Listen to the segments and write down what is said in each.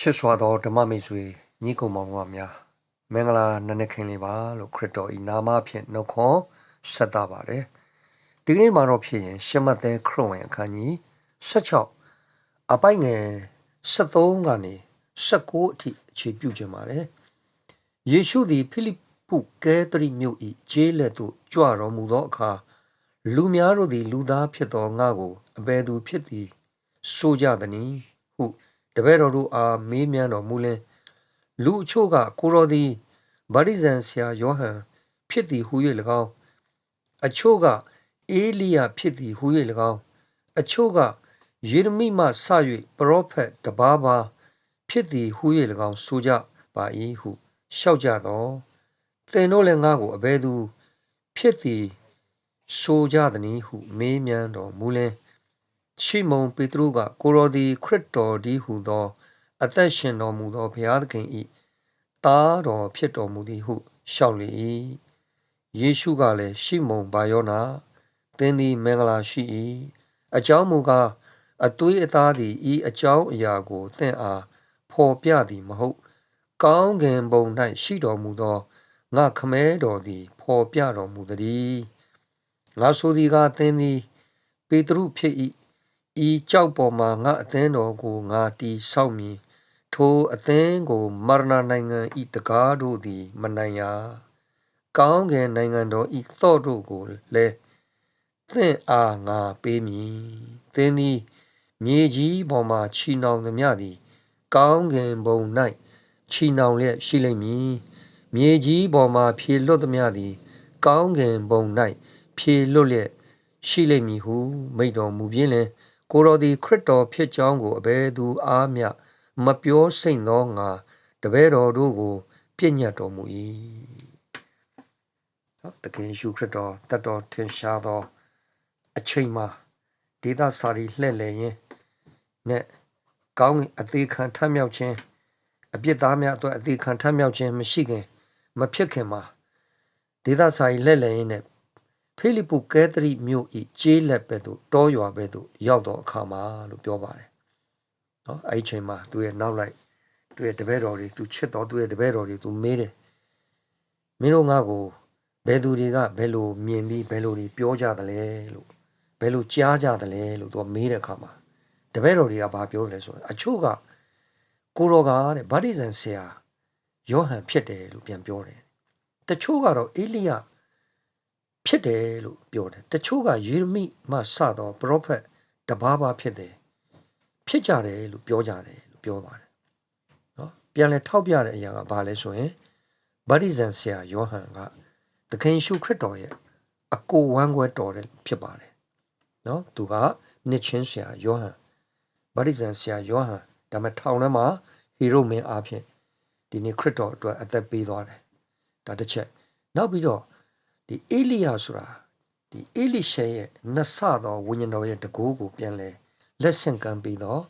ချစ်စွာသောဓမ္မမိတ်ဆွေညီကောင်မောင်မများမင်္ဂလာနံနက်ခင်းလေးပါလို့ခရစ်တော်ဤနာမဖြင့်နှုတ်ခွန်းဆက်တာပါတယ်ဒီကနေ့မှာတော့ဖြစ်ရင် ရှမတ်သဲခရစ်ဝင်အခန်းကြီး16အပိုက်ငယ်73ကနေ19အထိအခြေပြုခြင်းပါတယ်ယေရှုသည်ဖိလိပ္ပုကဲသရိမြို့၏ဂျေးလက်သို့ကြွတော်မူသောအခါလူများတို့သည် လူသားဖြစ်သောငါကိုအဘယ်သူဖြစ်သည်ဆိုကြသနည်းဟု တပည့်တော်တို့အားမေးမြန်းတော်မူလင်လူအချို့ကကိုတော်သည်ဗာရိဇန်ဆရာယောဟန်ဖြစ်သည်ဟု၍၎င်းအချို့ကအေလိယဖြစ်သည်ဟု၍၎င်းအချို့ကယေရမိမှဆ၍ပရောဖက်တပါးပါဖြစ်သည်ဟု၍၎င်းဆိုကြပါ၏ဟုလျှောက်ကြတော့သင်တို့လည်းငါ့ကိုအဘယ်သူ ဖြစ်သည်ဆိုကြသနည်းဟုမေးမြန်းတော်မူလင် ရှိမုန်ပေတရုကကိုရောသည်ခရစ်တော်ဒီဟုသော အသက်ရှင်တော်မူသောဘုရားသခင်၏သားတော်ဖြစ်တော်မူသည်ဟုလျှောက်လေ၏ယေရှုကလည်းရှိမုန်ဘာယောနာသင်သည်မင်္ဂလာရှိ၏အကြောင်းမူကားအသွေးအသားသည်ဤအကြောင်းအရာကိုသင်အားဖော်ပြသည်မဟုတ် ကောင်းကင်ဘုံ၌ရှိတော်မူသောငါခမဲတော်သည်ဖော်ပြတော်မူသည်ငါဆိုသည်ကသင်သည် ပေတရုဖြစ်၏ ဤကြောက်ပေါ်မှာငါအသင်းတော်ကိုငါတီဆောက်မည်ထိုအသင်းကိုမရဏနိုင်ငံဤတကားတို့သည် မနိုင်ရာကောင်းကင်နိုင်ငံတော်ဤသော့တို့ကိုလည်းသင်အားငါပေးမည်သင်သည်မြေကြီးပေါ်မှာချီနှောင်သမျှသည် ကောင်းကင်ဘုံ၌ချီနှောင်လျက်ရှိလိမ့်မည်မြေကြီးပေါ်မှာဖြေလွတ်သမျှသည် ကောင်းကင်ဘုံ၌ဖြေလွတ်လျက်ရှိလိမ့်မည်ဟုမိန့်တော်မူပြင်းလင် ကိုတော်သည်ခရစ်တော်ဖြစ်ကြောင်းကိုအဘယ်သူအားမျှမပြောစိမ့်သောငါတပည့်တော်တို့ကိုပြည့်ညတ်တော်မူ၏ဟုတ်တကယ်ရှုခရစ်တော်တတ်တော်ထင်ရှားသောအချိန်မှာဒေသစာရီလှဲ့လေရင်နဲ့ကောင်းအသေးခံထမြောက်ခြင်းအပြစ်သားများအတွက်အသေးခံထမြောက်ခြင်းမရှိခင် မဖြစ်ခင်မှာဒေသစာရီလှဲ့လေရင်နဲ့ ဖိလိပ္ပုကဲသရိမြို့ဤကျေးလက်ဘက်သို့တောရွာဘက်သို့ရောက်တော့အခါမှာလို့ပြောပါတယ်။နော်အဲ့ဒီချိန်မှာသူရဲ့နောက်လိုက်သူရဲ့တပည့်တော်တွေသူချစ်တော်သူရဲ့တပည့်တော်တွေသူမေးတယ်။မင်းတို့ငါ့ကိုဘယ်သူတွေကဘယ်လိုမြင်ပြီးဘယ်လိုတွေပြောကြသလဲလို့ဘယ်လိုကြားကြသလဲလို့သူကမေးတဲ့အခါမှာတပည့်တော်တွေကဘာပြောလဲဆိုရင်အချို့ကကိုတော်ကတဲ့ဗတ္တိဇံဆရာယောဟန်ဖြစ်တယ်လို့ပြန်ပြောတယ်။တချို့ကတော့အေလိယ ဖြစ်တယ်လို့ပြောတယ်တချို့ကယေရမိမှစသောပရောဖက်တပါးပါဖြစ်တယ်ဖြစ်ကြတယ်လို့ပြောကြတယ်လို့ပြောပါတယ်နော်ပြန်လဲထောက်ပြတဲ့အရာကဘာလဲဆိုရင်ဗတ္တိဇံဆရာယောဟန်ကသခင်ရှုခရစ်တော်ရဲ့အကိုဝမ်းကွဲတော်တဲ့ဖြစ်ပါတယ်နော်သူကနှစ်ချင်းဆရာယောဟန်ဗတ္တိဇံဆရာယောဟန်ဒါမဲ့ထောင်ထဲမှာဟီရိုမင်းအားဖြင့်ဒီနေ့ခရစ်တော်အတွက်အသက်ပေးသွားတယ်ဒါတစ်ချက်နောက်ပြီးတော့ ဒီအေလိယဆိုတာဒီအေလိရှေရဲ့နဆသောဝိညာဉ်တော်ရဲ့တကူကိုပြန်လဲလက်ဆင့်ကမ်းပြီးတော့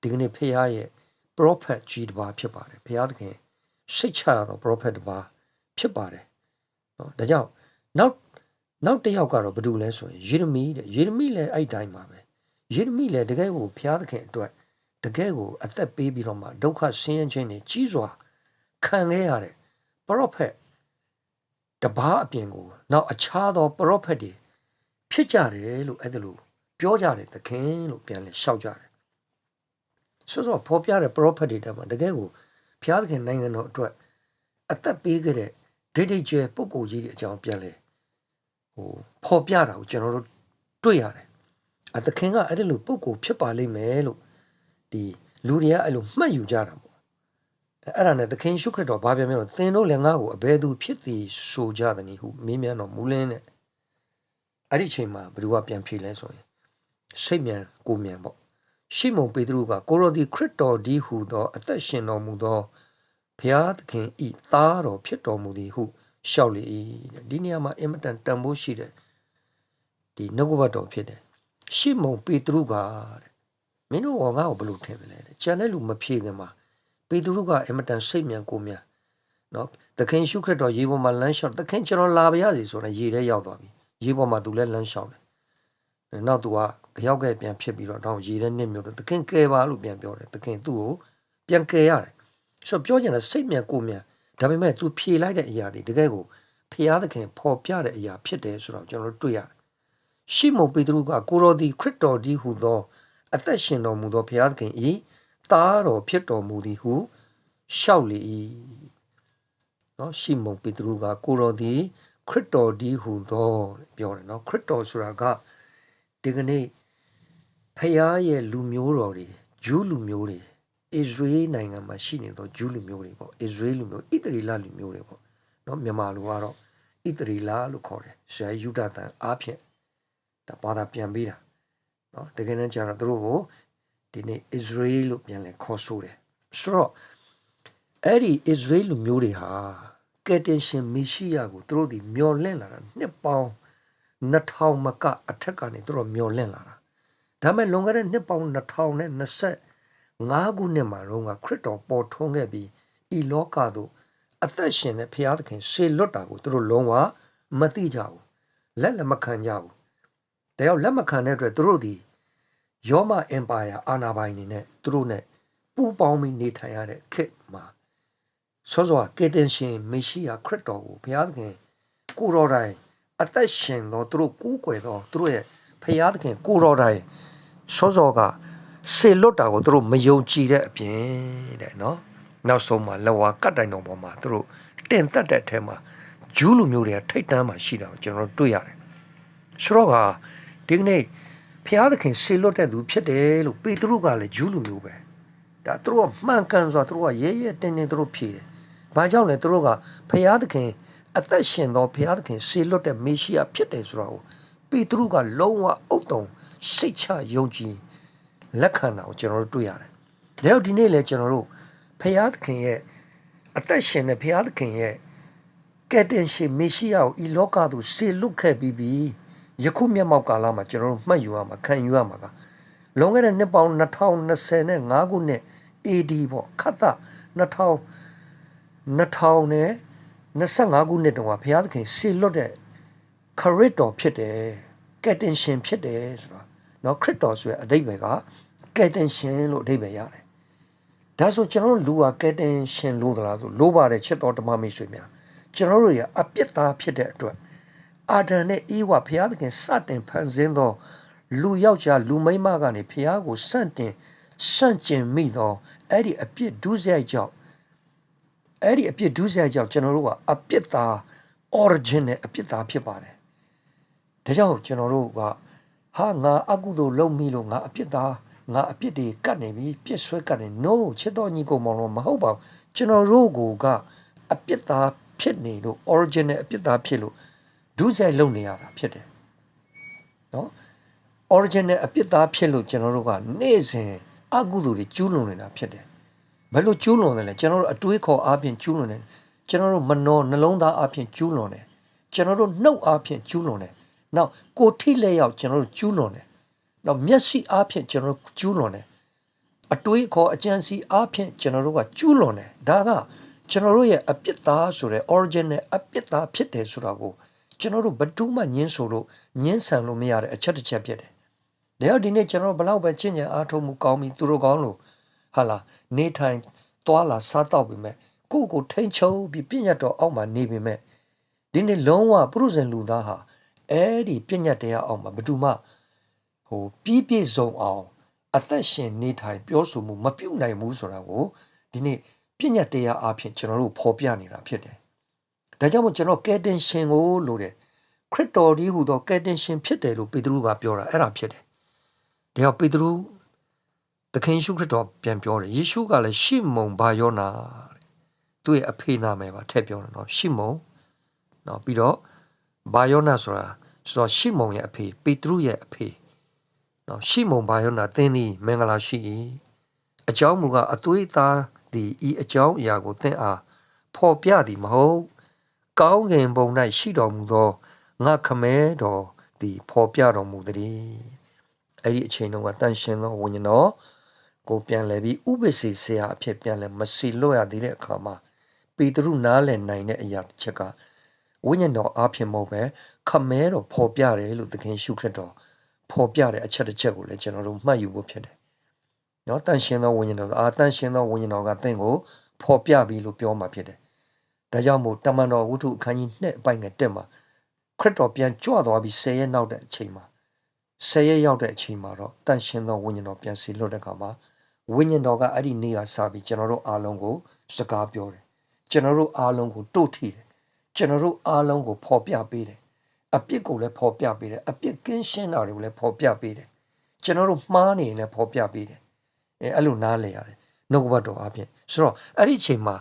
ဒီကနေ့ဖခင်ရဲ့ prophet ကြီးတစ်ပါးဖြစ်ပါတယ်ဘုရားသခင်စိတ်ချရသော prophet တစ်ပါးဖြစ်ပါတယ်နော်ဒါကြောင့်နောက်နောက်တစ်ယောက်ကတော့ဘာလို့လဲဆိုရင်ယေရမိတဲ့ယေရမိလည်းအဲ့တိုင်းပါပဲယေရမိလည်းတကယ်ကိုဘုရားသခင်အတွက်တကယ်ကိုအသက်ပေးပြီးတော့မှဒုက္ခဆင်းရဲခြင်းတွေကြီးစွာခံခဲ့ရတဲ့ prophet တပားအပြင်ကိုနောက်အခြားသောပရောဖက်တွေဖြစ်ကြတယ်လို့အဲ့ဒါလို့ပြောကြတယ်သခင်လို့ပြန်လဲရှောက်ကြတယ်ဆိုတော့ဖော်ပြတဲ့ပရောဖက်တွေတက်မှာတကယ်ကိုဘုရားသခင်နိုင်ငံတော်အတွက်အသက်ပေးခဲ့တဲ့ဒိတ်ဒိတ်ကျဲပုဂ္ဂိုလ်ကြီးတွေအကြောင်းပြန်လဲဟိုဖော်ပြတာကိုကျွန်တော်တို့တွေ့ရတယ်အသခင်ကအဲ့ဒါလို့ပုဂ္ဂိုလ်ဖြစ်ပါလိမ့်မယ်လို့ဒီလူတွေကအဲ့လိုမှတ်ယူကြတာပေါ့ အဲ့ဒါနဲ့သခင်ရှုခရစ်တော်ဘာပြန်ပြောသင်တို့လည်းငါ့ကိုအဘယ်သူဖြစ်သည်ဆိုကြသနည်းဟုမေးမြန်းတော်မူလင်းတဲ့အဲ့ဒီအချိန်မှာဘယ်သူကပြန်ဖြေလဲဆိုရင်စိတ်မြန်ကိုမြန်ပေါ့ရှိမုန်ပေတရုကကိုရိုဒီခရစ်တော်ဒီဟုသောအသက်ရှင်တော်မူသောဘုရားသခင်ဤသားတော်ဖြစ်တော်မူသည်ဟုလျှောက်လေ၏ဒီနေရာမှာအင်မတန်တန်ဖိုးရှိတဲ့ဒီနှုတ်ကပတ်တော်ဖြစ်တယ်ရှိမုန်ပေတရုကတဲ့မင်းတို့ကငါ့ကိုဘယ်လိုထင်တယ်လဲတဲ့ကျန်တဲ့လူမဖြေခင်မှာ ပေတရုကအင်မတန်စိတ်မြန်ကိုမြန်နော်သခင်ရှုခရစ်တော်ရေပေါ်မှာလမ်းလျှောက်သခင်ကျွန်တော်လာပါရစေဆိုတော့ရေထဲရောက်သွားပြီရေပေါ်မှာသူလည်းလမ်းလျှောက်တယ်နောက်သူကကြောက်ကဲပြန်ဖြစ်ပြီးတော့တော့ရေထဲနစ်မြုပ်တယ်သခင်ကယ်ပါလို့ပြန်ပြောတယ်သခင်သူ့ကိုပြန်ကယ်ရတယ်ဆိုတော့ပြောချင်တာစိတ်မြန်ကိုမြန်ဒါပေမဲ့ तू ဖြေလိုက်တဲ့အရာတွေတကယ်ကိုဖျားသခင်ပေါ်ပြတဲ့အရာဖြစ်တယ်ဆိုတော့ကျွန်တော်တို့တွေ့ရတယ်ရှိမုန်ပေတရုကကိုရောဒီခရစ်တော်ဒီဟူသောအသက်ရှင်တော်မူသောဘုရားသခင်ဤ သားတော်ဖြစ်တော်မူသည်ဟုရှောက်လေ၏နော်ရှိမုန်ပေတရုကကိုရောဒီခရစ်တော်ဒီဟူသောပြောတယ်နော်ခရစ်တော်ဆိုတာကဒီကနေ့ဖျားရဲ့လူမျိုးတော်တွေဂျူးလူမျိုးတွေအစ္စရေးနိုင်ငံမှာရှိနေသောဂျူးလူမျိုးတွေပေါ့အစ္စရေးလူမျိုးဣသရေလလူမျိုးတွေပေါ့နော်မြန်မာလူကတော့ဣသရေလလို့ခေါ်တယ်ဆရာယူဒတန်အားဖြင့်ဒါဘာသာပြန်ပေးတာနော်တကယ်တမ်းကျတော့သူတို့ကို ဒီနေ့ Israel လို့ပြန်လဲခေါ်ဆိုတယ်ဆိုတော့အဲ့ဒီ Israel လူမျိုးတွေဟာကယ်တင်ရှင်မေရှိယကိုသူတို့ဒီမျော်လင့်လာတာနှစ်ပေါင်း2000မကအထက်ကနေသူတို့မျော်လင့်လာတာဒါမဲ့လွန်ခဲ့တဲ့နှစ်ပေါင်း2000နဲ့25ခုနှစ်မှာတော့ခရစ်တော်ပေါ်ထွန်းခဲ့ပြီးဤလောကသို့အသက်ရှင်တဲ့ဘုရားသခင်ရှေလွတ်တာကိုသူတို့လုံးဝမသိကြဘူးလက်လည်းမခံကြဘူးတယောက်လက်မခံတဲ့အတွက်သူတို့ဒီ ယောမအင်ပါယာအာနာပိုင်နေနဲ့သူတို့နဲ့ပူးပေါင်းပြီးနေထိုင်ရတဲ့ခေတ်မှာစောစောကေတင်ရှင်မေရှိယခရစ်တော်ကိုဘုရားသခင်ကိုတော်တိုင်အသက်ရှင်သောသူတို့ကူးကွယ်သောသူတို့ရဲ့ဘုရားသခင်ကိုတော်တိုင်စောစောကစေလွတ်တာကိုသူတို့မယုံကြည်တဲ့အပြင်တဲ့နော်နောက်ဆုံးမှာလဝါကတ်တိုင်တော်ပေါ်မှာသူတို့တင်သက်တဲ့အထဲမှာဂျူးလူမျိုးတွေကထိတ်တန်းမှာရှိတာကိုကျွန်တော်တို့တွေ့ရတယ်ဆိုတော့ကဒီကနေ့ ဖျားသခင်ဆေလွတ်တဲ့သူဖြစ်တယ်လို့ပေတရုကလည်းဂျူးလူမျိုးပဲဒါသူတို့ကမှန်ကန်စွာသူတို့ကရဲရဲတင်းတင်းသူတို့ဖြေတယ်ဘာကြောင့်လဲသူတို့ကဖျားသခင်အသက်ရှင်သောဖျားသခင်ဆေလွတ်တဲ့မေရှိယဖြစ်တယ်ဆိုတာကိုပေတရုကလုံးဝအုတ်တုံစိတ်ချယုံကြည်လက်ခံတာကိုကျွန်တော်တို့တွေ့ရတယ်ဒါကြောင့်ဒီနေ့လည်းကျွန်တော်တို့ဖျားသခင်ရဲ့အသက်ရှင်တဲ့ဖျားသခင်ရဲ့ကယ်တင်ရှင်မေရှိယကိုဤလောကသို့ဆေလွတ်ခဲ့ပြီးပြီး ယခုမျက်မှောက်ကာလမှာကျွန်တော်တို့မှတ်ယူရမှာခံယူရမှာကလွန်ခဲ့တဲ့နှစ်ပေါင်း2025ခုနှစ် AD ပေါ့ခတ်တာ2000 2000နဲ့25ခုနှစ်တုန်းကဘုရားသခင်ဆေလွတ်တဲ့ခရစ်တော်ဖြစ်တယ်ကယ်တင်ရှင်ဖြစ်တယ်ဆိုတာเนาะခရစ်တော်ဆိုတဲ့အဓိပ္ပာယ်ကကယ်တင်ရှင်လို့အဓိပ္ပာယ်ရတယ်ဒါဆိုကျွန်တော်တို့လူဟာကယ်တင်ရှင်လို့သလားဆိုလိုပါတယ်ချစ်တော်ဓမ္မမိတ်ဆွေများကျွန်တော်တို့ရအပြစ်သားဖြစ်တဲ့အတွက် အာဒံနဲ့အေဝါဘုရားသခင်စတင်ဖန်ဆင်းသောလူယောက်ျားလူမိန်းမကနေဘုရားကိုစတင်စန့်ကျင်မိသောအဲ့ဒီအပြစ်ဒုစရိုက်ကြောင့်အဲ့ဒီအပြစ်ဒုစရိုက်ကြောင့်ကျွန်တော်တို့ကအပြစ်သား origin နဲ့အပြစ်သားဖြစ်ပါတယ်ဒါကြောင့်ကျွန်တော်တို့ကဟာငါအကုသိုလ်လုပ်မိလို့ငါအပြစ်သားငါအပြစ်တွေကတ်နေပြီပြစ်ဆွဲကတ်နေ no ချစ်တော်ညီကိုမောင်လို့မဟုတ်ပါဘူးကျွန်တော်တို့ကအပြစ်သားဖြစ်နေလို့ origin နဲ့အပြစ်သားဖြစ်လို့ ဒုစရိုက်လုပ်နေရတာဖြစ်တယ်နော် original အပြစ်သားဖြစ်လို့ကျွန်တော်တို့ကနေ့စဉ်အကုသိုလ်တွေကျူးလွန်နေတာဖြစ်တယ်ဘယ်လိုကျူးလွန်တယ်လဲကျွန်တော်တို့အတွေးခေါ်အားဖြင့်ကျူးလွန်တယ်ကျွန်တော်တို့မနှောနှလုံးသားအားဖြင့်ကျူးလွန်တယ်ကျွန်တော်တို့နှုတ်အားဖြင့်ကျူးလွန်တယ်နောက်ကိုထိလက်ရောက်ကျွန်တော်တို့ကျူးလွန်တယ်နောက်မျက်စိအားဖြင့်ကျွန်တော်တို့ကျူးလွန်တယ်အတွေးခေါ်အကြံစီအားဖြင့်ကျွန်တော်တို့ကကျူးလွန်တယ်ဒါကကျွန်တော်တို့ရဲ့အပြစ်သားဆိုတဲ့ original အပြစ်သားဖြစ်တယ်ဆိုတာကို ကျွန်တော်တို့ဘတူးမှညင်းဆိုလို့ညင်းဆန်လို့မရတဲ့အချက်တစ်ချက်ဖြစ်တယ်။ဒါကြောင့်ဒီနေ့ကျွန်တော်ဘလောက်ပဲချင့်ကြံအားထုတ်မှုကောင်းပြီးသူတို့ကောင်းလို့ဟာလာနေထိုင်သွားလာစားတော့ပြီမဲ့ကိုကိုထိန်ချုံပြီးပြညတ်တော်အောက်မှာနေပြီမဲ့ဒီနေ့လုံးဝပုရုဇဉ်လူသားဟာအဲ့ဒီပြညတ်တရားအောက်မှာဘတူးမှဟိုပြီးပြည့်စုံအောင်အသက်ရှင်နေထိုင်ပြောဆိုမှုမပြုတ်နိုင်ဘူးဆိုတာကိုဒီနေ့ပြညတ်တရားအဖြစ်ကျွန်တော်တို့ဖော်ပြနေတာဖြစ်တယ် ဒါကြောင့်မို့ကျွန်တော်ကယ်တင်ရှင်ကိုလို့တဲ့ခရစ်တော်ဒီဟူသောကယ်တင်ရှင်ဖြစ်တယ်လို့ပေတရုကပြောတာအဲ့ဒါဖြစ်တယ်။ဒါကြောင့်ပေတရုသခင်ယေရှုခရစ်တော်ပြန်ပြောတယ်ယေရှုကလည်းရှိမုန်ဘာယောနာတဲ့သူ့ရဲ့အဖေနာမည်ပါထည့်ပြောတယ်နော်ရှိမုန်နော်ပြီးတော့ဘာယောနာဆိုတာဆိုတော့ရှိမုန်ရဲ့အဖေပေတရုရဲ့အဖေနော်ရှိမုန်ဘာယောနာသင်သည်မင်္ဂလာရှိ၏အကြောင်းမူကားအသွေးသားသည်ဤအကြောင်းအရာကိုသင်အားဖော်ပြသည်မဟုတ် ကောင်းကင်ဘုံ၌ရှိတော်မူသောငါခမဲတော်သည်ဖော်ပြတော်မူသည်အဲ့ဒီအချိန်တုန်းကတန်ရှင်သောဝိညာဉ်တော်ကိုပြန်လဲပြီးဥပ္ပစီဆရာအဖြစ်ပြန်လဲမစီလွတ်ရသေးတဲ့အခါမှာပေတရုနားလည်နိုင်တဲ့အရာတစ်ချက်ကဝိညာဉ်တော်အားဖြင့်မဟုတ်ပဲခမဲတော်ဖော်ပြတယ်လို့သခင်ရှုခရစ်တော်ဖော်ပြတဲ့အချက်တစ်ချက်ကိုလည်းကျွန်တော်တို့မှတ်ယူဖို့ဖြစ်တယ်နော်တန်ရှင်သောဝိညာဉ်တော်အာတန်ရှင်သောဝိညာဉ်တော်ကသင်ကိုဖော်ပြပြီလို့ပြောမှာဖြစ်တယ် ဒါကြောင့်မို့တမန်တော်ဝုဒ္ဓအခန်းကြီး2အပိုင်ငယ်တက်မှာခရစ်တော်ပြန်ကြွသွားပြီး10ရက်နောက်တဲ့အချိန်မှာ10ရက်ရောက်တဲ့အချိန်မှာတော့တန်ရှင်သောဝိညာဉ်တော်ပြန်စီလွတ်တဲ့အခါမှာဝိညာဉ်တော်ကအဲ့ဒီနေ့ကစပြီးကျွန်တော်တို့အားလုံးကိုစကားပြောတယ်ကျွန်တော်တို့အားလုံးကိုတို့ထီတယ်ကျွန်တော်တို့အားလုံးကိုဖော်ပြပေးတယ်အပြစ်ကိုလည်းဖော်ပြပေးတယ်အပြစ်ကင်းရှင်းတာတွေကိုလည်းဖော်ပြပေးတယ်ကျွန်တော်တို့မှားနေရင်လည်းဖော်ပြပေးတယ်အဲအဲ့လိုနားလဲရတယ်နှုတ်ကပတ်တော်အပြင်ဆိုတော့အဲ့ဒီအချိန်မှာ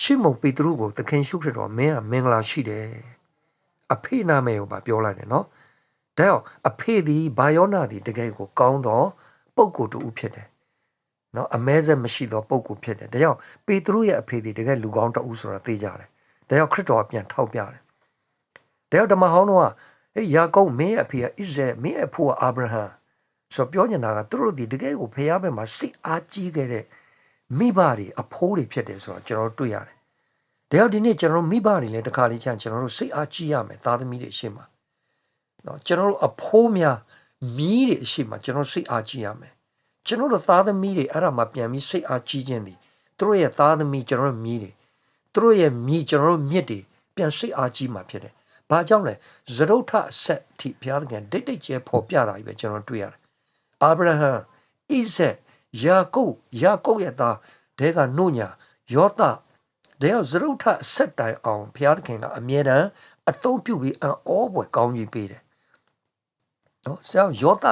ရှေမုန်ပေတရုကိုသခင်ရှုခရစ်တော်မင်းကမင်္ဂလာရှိတယ်အဖေနာမည်ကိုပါပြောလိုက်တယ်နော်ဒါကြောင့်အဖေသည်ဘာယောနာသည်တကယ်ကိုကောင်းသောပုဂ္ဂိုလ်တူဖြစ်တယ်နော်အမဲဆက်မရှိသောပုဂ္ဂိုလ်ဖြစ်တယ်ဒါကြောင့်ပေတရုရဲ့အဖေသည်တကယ်လူကောင်းတဦးဆိုတာသိကြတယ်ဒါကြောင့်ခရစ်တော်ကပြန်ထောက်ပြတယ်ဒါကြောင့်ဓမ္မဟောင်းတို့ကဟေးယာကုပ်မင်းရဲ့အဖေကဣဇရေမင်းရဲ့အဖိုးကအာဗြဟံဆိုပြောနေတာကသူတို့ဒီတကယ်ကိုဖျားဘက်မှာစိတ်အားကြီးခဲ့တဲ့ မိဘတွေအဖိုးတွေဖြစ်တယ်ဆိုတော့ကျွန်တော်တို့တွေ့ရတယ်။ဒါကြောင့်ဒီနေ့ကျွန်တော်တို့မိဘတွေလည်းတစ်ခါလေးချမ်းကျွန်တော်တို့စိတ်အားကြီးရမယ်သားသမီးတွေအရှိမ။နော်ကျွန်တော်တို့အဖိုးများမီးတွေအရှိမကျွန်တော်စိတ်အားကြီးရမယ်။ကျွန်တော်တို့သားသမီးတွေအဲ့ဒါမှပြန်ပြီးစိတ်အားကြီးခြင်းသည်သူတို့ရဲ့သားသမီးကျွန်တော်တို့မီးတွေသူတို့ရဲ့မီးကျွန်တော်တို့မြစ်တွေပြန်စိတ်အားကြီးမှဖြစ်တယ်။ဘာကြောင့်လဲဇရုတ်ထအဆက်အထိဘုရားသခင်ဒိတ်ဒိတ်ကျဲပေါ်ပြတာကြီးပဲကျွန်တော်တွေ့ရတယ်။အာဗြဟံဣဇက် ယာကုပ်ယာကုပ်ရဲ့သားတဲကနှုတ်ညာယောသတဲရောက်ဇရုတ်ထအဆက်တိုင်အောင်ဘုရားသခင်ကအမြဲတမ်းအသုံးပြုပြီးအံ့ဩဖွယ်ကောင်းကြီးပေးတယ်။နော်ဆရာယောသ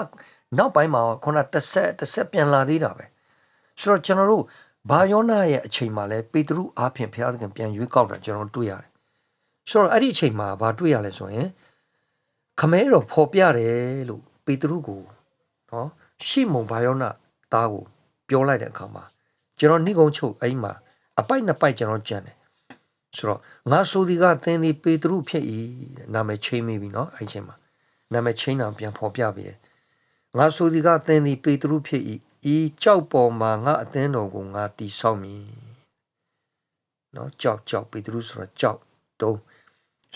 နောက်ပိုင်းမှာခုနတစ်ဆက်တစ်ဆက်ပြန်လာသေးတာပဲ။ဆိုတော့ကျွန်တော်တို့ဘာယောနာရဲ့အချိန်မှာလဲပေတရုအားဖြင့်ဘုရားသခင်ပြန်ရွေးကောက်တာကျွန်တော်တွေ့ရတယ်။ဆိုတော့အဲ့ဒီအချိန်မှာဘာတွေ့ရလဲဆိုရင်ခမဲတော်ဖော်ပြတယ်လို့ပေတရုကိုနော်ရှိမုန်ဘာယောနာ သားကိုပြောလိုက်တဲ့အခါမှာကျွန်တော်နှိကုံချုပ်အဲ့မှာအပိုက်နှစ်ပိုက်ကျွန်တော်ကြံတယ်ဆိုတော့ငါဆိုဒီကသင်သည်ပေတရုဖြစ်၏နာမည်ချိန်မိပြီနော်အဲ့ချိန်မှာနာမည်ချိန်တာပြန်ဖော်ပြပြီးတယ်ငါဆိုဒီကသင်သည်ပေတရုဖြစ်၏ဤကြောက်ပေါ်မှာငါအသင်းတော်ကိုငါတီဆောက်မည်နော်ကြောက်ကြောက်ပေတရုဆိုတော့ကြောက်တုံး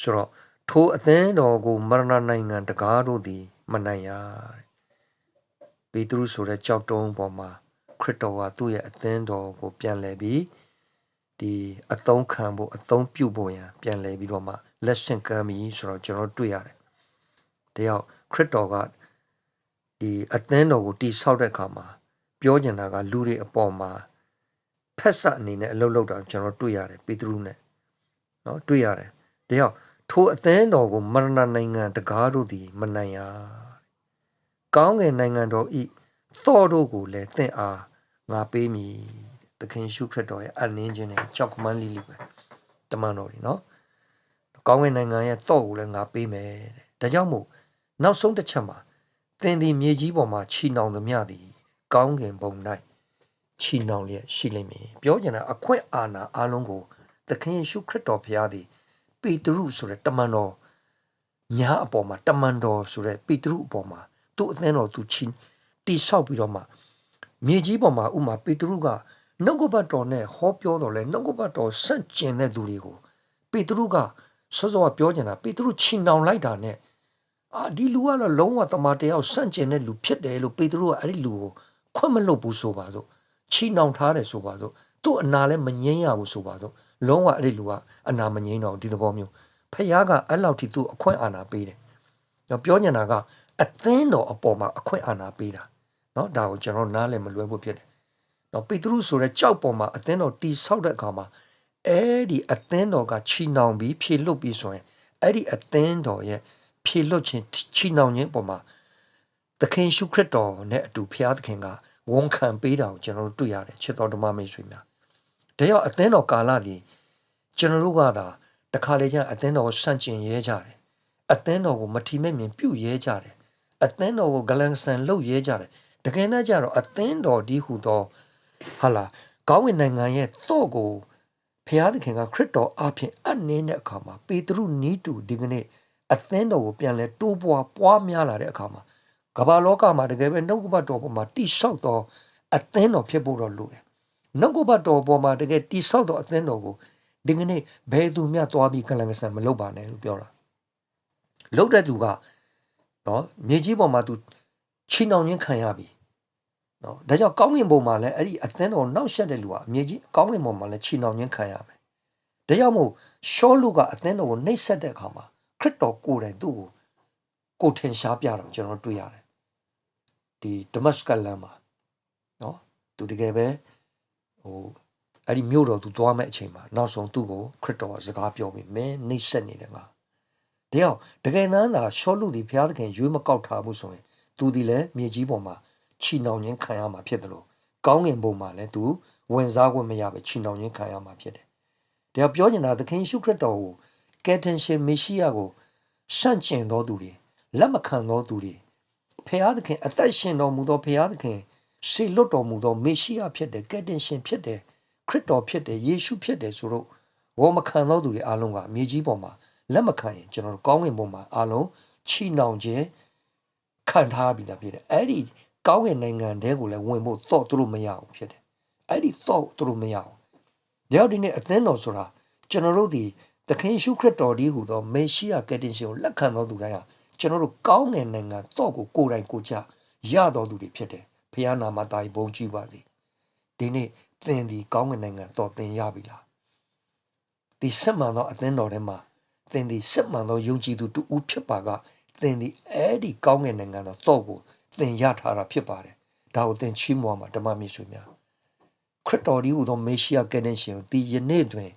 ဆိုတော့ထိုအသင်းတော်ကိုမရဏနိုင်ငံတကားတို့သည် မနိုင်ရတဲ့ ပေတရုဆိုတဲ့ကြောက်တုံးပေါ်မှာခရစ်တော်ကသူ့ရဲ့အသင်းတော်ကိုပြန်လဲပြီးဒီအသုံးခံဖို့အသုံးပြုဖို့ရန်ပြန်လဲပြီးတော့မှလက်ဆင့်ကမ်းပြီးဆိုတော့ကျွန်တော်တွေ့ရတယ်။တယောက်ခရစ်တော်ကဒီအသင်းတော်ကိုတိဆောက်တဲ့အခါမှာပြောကျင်တာကလူတွေအပေါ်မှာဖက်ဆက်အနေနဲ့အလုပ်လုပ်တာကျွန်တော်တွေ့ရတယ်ပေတရုနဲ့နော်တွေ့ရတယ်။တယောက်ထိုအသင်းတော်ကိုမရဏနိုင်ငံတကားတို့သည်မနိုင်ရ။ ကောင်းကင်နိုင်ငံတော်ဤသော့တို့ကိုလည်းသင်အားငါပေးမည်သခင်ရှုခရစ်တော်ရဲ့အနည်းချင်းနဲ့ကြောက်ကမန်းလေးလေးပဲတမန်တော်ဒီနော်ကောင်းကင်နိုင်ငံရဲ့သော့ကိုလည်းငါပေးမယ်တဲ့ဒါကြောင့်မို့နောက်ဆုံးတစ်ချက်မှာသင်ဒီမြေကြီးပေါ်မှာခြိနှောင်သမျှသည်ကောင်းကင်ဘုံ၌ခြိနှောင်လျက်ရှိလိမ့်မည်ပြောချင်တာအခွင့်အာဏာအလုံးကိုသခင်ယေရှုခရစ်တော်ဘုရားသည်ပေတရုဆိုတဲ့တမန်တော်များအပေါ်မှာတမန်တော်ဆိုတဲ့ပေတရုအပေါ်မှာ သူ့အသင်းတော်သူချင်းတိဆောက်ပြီးတော့မှမြေကြီးပေါ်မှာဥမာပေတရုကနှုတ်ကပတ်တော်နဲ့ဟောပြောတော်လဲနှုတ်ကပတ်တော်ဆန့်ကျင်တဲ့သူတွေကိုပေတရုကစောစောကပြောကြတာပေတရုချင်တောင်လိုက်တာနဲ့အာဒီလူကတော့လုံးဝတမန်တရားဆန့်ကျင်တဲ့လူဖြစ်တယ်လို့ပေတရုကအဲ့ဒီလူကိုခွင့်မလုပ်ဘူးဆိုပါစို့ချီနှောင်ထားတယ်ဆိုပါစို့သူ့အနာလည်းမငြင်းရဘူးဆိုပါစို့လုံးဝအဲ့ဒီလူကအနာမငြင်းတော့ဒီသဘောမျိုးဖခင်ကအဲ့လောက်ထိသူ့အခွင့်အာဏာပေးတယ်။ပြောညင်တာက အသင်းတော်အပေါ်မှာအခွင့်အာဏာပေးတာเนาะဒါကိုကျွန်တော်နားလည်မလွဲဘူးဖြစ်တယ်เนาะပေတရုဆိုတဲ့ကြောက်ပေါ်မှာအသင်းတော်တီဆောက်တဲ့အခါမှာအဲ့ဒီအသင်းတော်ကချီနှောင်ပြီးဖြေလွတ်ပြီးဆိုရင်အဲ့ဒီအသင်းတော်ရဲ့ဖြေလွတ်ခြင်းချီနှောင်ခြင်းပေါ်မှာသခင်ရှုခရစ်တော်နဲ့အတူဖျားသခင်ကဝန်ခံပေးတာကိုကျွန်တော်တို့တွေ့ရတယ်ချစ်တော်ဓမ္မမိတ်ဆွေများဒါကြောင့်အသင်းတော်ကာလကြီးကျွန်တော်တို့ကသာတခါလေကျရင်အသင်းတော်ကိုစန့်ကျင်ရဲကြတယ်အသင်းတော်ကိုမထီမဲ့မြင်ပြုတ်ရဲကြတယ် အသင်းတော်ကိုဂလန်ဆန်လုပ်ရဲကြတယ်တကယ်နဲ့ကြတော့အသင်းတော်ဒီဟူသောဟာလာကောင်းဝင်နိုင်ငံရဲ့တော့ကိုဖျားသခင်ကခရစ်တော်အဖင်အနှင်းတဲ့အခါမှာပေတရုနီးတူဒီကနေ့အသင်းတော်ကိုပြန်လဲတိုးပွားပွားများလာတဲ့အခါမှာကမ္ဘာလောကမှာတကယ်ပဲနှုတ်ကပတ်တော်ပေါ်မှာတိဆောက်တော်အသင်းတော်ဖြစ်ဖို့တော့လိုတယ်နှုတ်ကပတ်တော်ပေါ်မှာတကယ်တိဆောက်တော်အသင်းတော်ကိုဒီကနေ့ဘယ်သူမျှသွားပြီးကလန်ကဆန်မလုပ်ပါနဲ့လို့ပြောတာလုပ်တဲ့သူက နော်မြေကြီးပေါ်မှာသူချီနှောင်ခြင်းခံရပြီနော်ဒါကြောင့်ကောင်းကင်ဘုံမှာလည်းအဲ့ဒီအသင်းတော်နောက်ဆက်တဲ့လူကအမြဲကြီးကောင်းကင်ဘုံမှာလည်းချီနှောင်ခြင်းခံရမယ်ဒါကြောင့်မို့ရှောလူကအသင်းတော်ကိုနှိပ်စက်တဲ့အခါမှာခရစ်တော်ကိုယ်တိုင်သူ့ကိုကိုယ်ထင်ရှားပြတော့ကျွန်တော်တွေ့ရတယ်ဒီဒမတ်စကလန်မှာနော်သူတကယ်ပဲဟိုအဲ့ဒီမြို့တော်သူသွားမဲ့အချိန်မှာနောက်ဆုံးသူ့ကိုခရစ်တော်ကစကားပြောပြီးမင်းနှိပ်စက်နေတယ်ငါ ဒါကြောင့်တကယ်တမ်းသာရှောလူဒီဘုရားသခင်ရွေးမကောက်ထားဘူးဆိုရင်သူဒီလည်းမြေကြီးပေါ်မှာချီနှောင်ခြင်းခံရမှာဖြစ်တယ်လို့ကောင်းငင်ဘုံမှာလည်းသူဝင်စားခွင့်မရပဲချီနှောင်ခြင်းခံရမှာဖြစ်တယ်ဒါကြောင့်ပြောချင်တာသခင်ယေရှုခရစ်တော်ကိုကယ်တင်ရှင်မေရှိယကိုဆန့်ကျင်တော်သူတွေလက်မခံတော်သူတွေဖျားသခင်အသက်ရှင်တော်မူသောဖျားသခင်ရှေလွတ်တော်မူသောမေရှိယဖြစ်တယ်ကယ်တင်ရှင်ဖြစ်တယ်ခရစ်တော်ဖြစ်တယ်ယေရှုဖြစ်တယ်ဆိုတော့ဝေါ်မခံတော်သူတွေအားလုံးကမြေကြီးပေါ်မှာ လက်မခံရင်ကျွန်တော်တို့ကောင်းဝင်ပေါ်မှာအားလုံးချီနှောင်ခြင်းခံထားပြီးသားဖြစ်တယ်အဲ့ဒီကောင်းဝင်နိုင်ငံတဲကိုလည်းဝင်ဖို့တော့သူတို့မရဘူးဖြစ်တယ်အဲ့ဒီတော့သူတို့မရဘူးရောက်ဒီနေ့အသင်းတော်ဆိုတာကျွန်တော်တို့ဒီသခင်ယေရှုခရစ်တော်ဒီဟူသောမေရှိယကယ်တင်ရှင်ကိုလက်ခံတော်သူတိုင်းဟာကျွန်တော်တို့ကောင်းငယ်နိုင်ငံတော့ကိုကိုယ်တိုင်ကိုယ်ချရတော်သူတွေဖြစ်တယ်ဖခင်နာမသားကြီးဘုန်းကြီးပါစေဒီနေ့သင်ဒီကောင်းငယ်နိုင်ငံတော့သင်ရပြီလားဒီစစ်မှန်သောအသင်းတော်ထဲမှာ သင်ဒီစစ်မှန်သောယုံကြည်သူတူဦးဖြစ်ပါကသင်ဒီအဲ့ဒီကောင်းငယ်နိုင်ငံတော်တော့ကိုသင်ရထားတာဖြစ်ပါတယ်ဒါကိုသင်ချီးမွမ်းမှာဓမ္မမိတ်ဆွေများခရစ်တော်ဒီဟူသောမေရှိယကယ်တင်ရှင်ကိုဒီယနေ့တွင်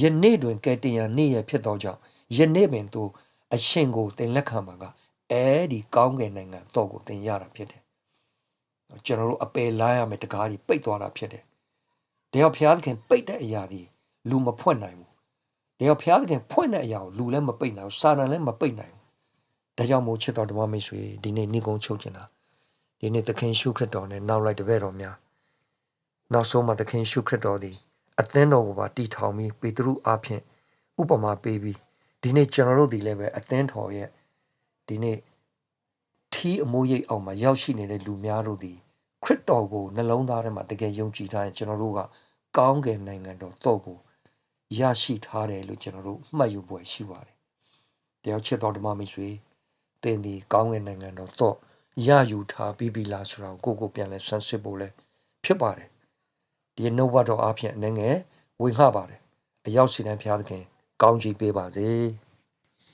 ယနေ့တွင်ကယ်တင်ရနေ့ရဖြစ်သောကြောင့်ယနေ့ပင်သူအရှင်ကိုသင်လက်ခံပါကအဲဒီကောင်းကင်နိုင်ငံတော့ကိုသင်ရတာဖြစ်တယ်ကျွန်တော်တို့အပယ်လာရမယ်တကားကြီးပိတ်သွားတာဖြစ်တယ်။ဒါကြောင့်ဘုရားသခင်ပိတ်တဲ့အရာဒီလူမဖွင့်နိုင်ဘူး။ ဒါကြောင့်ဘုရားသခင်ဖွင့်တဲ့အရာကိုလူလည်းမပိတ်နိုင်ဘူး။စာတန်လည်းမပိတ်နိုင်ဘူး။ဒါကြောင့်မို့ချစ်တော်ဓမ္မမိတ်ဆွေဒီနေ့နှိကုံချုပ်ချင်တာဒီနေ့သခင်ရှုခရစ်တော်နဲ့နောက်လိုက်တပည့်တော်များနောက်ဆုံးမှာသခင်ရှုခရစ်တော်သည်အသင်းတော်ကိုပါတည်ထောင်ပြီးပေတရုအားဖြင့်ဥပမာပေးပြီးဒီနေ့ကျွန်တော်တို့ဒီလည်းပဲအသင်းတော်ရဲ့ဒီနေ့ထီးအမိုးရိပ်အောင်မှာရောက်ရှိနေတဲ့လူများတို့သည်ခရစ်တော်ကိုနှလုံးသားထဲမှာတကယ်ယုံကြည်ထားရင်ကျွန်တော်တို့ကကောင်းကင်နိုင်ငံတော်တော့ကို ရရှိထားတယ်လို့ကျွန်တော်တို့မှတ်ယူပွဲရှိပါတယ်။တရားချစ်တော်ဓမ္မမိတ်ဆွေတင်ဒီကောင်းကင်နိုင်ငံတော်တော့ရယူထားပြီးပြီလားဆိုတာကိုကိုကိုပြန်လဲဆန်းစစ်ဖို့လဲဖြစ်ပါတယ်။ဒီနှုတ်ဘတော်အဖြစ်အနေငယ်ဝင်ခပါတယ်။အရောက်စီတိုင်းဖျားသခင် ကောင်းချီးပေးပါစေ။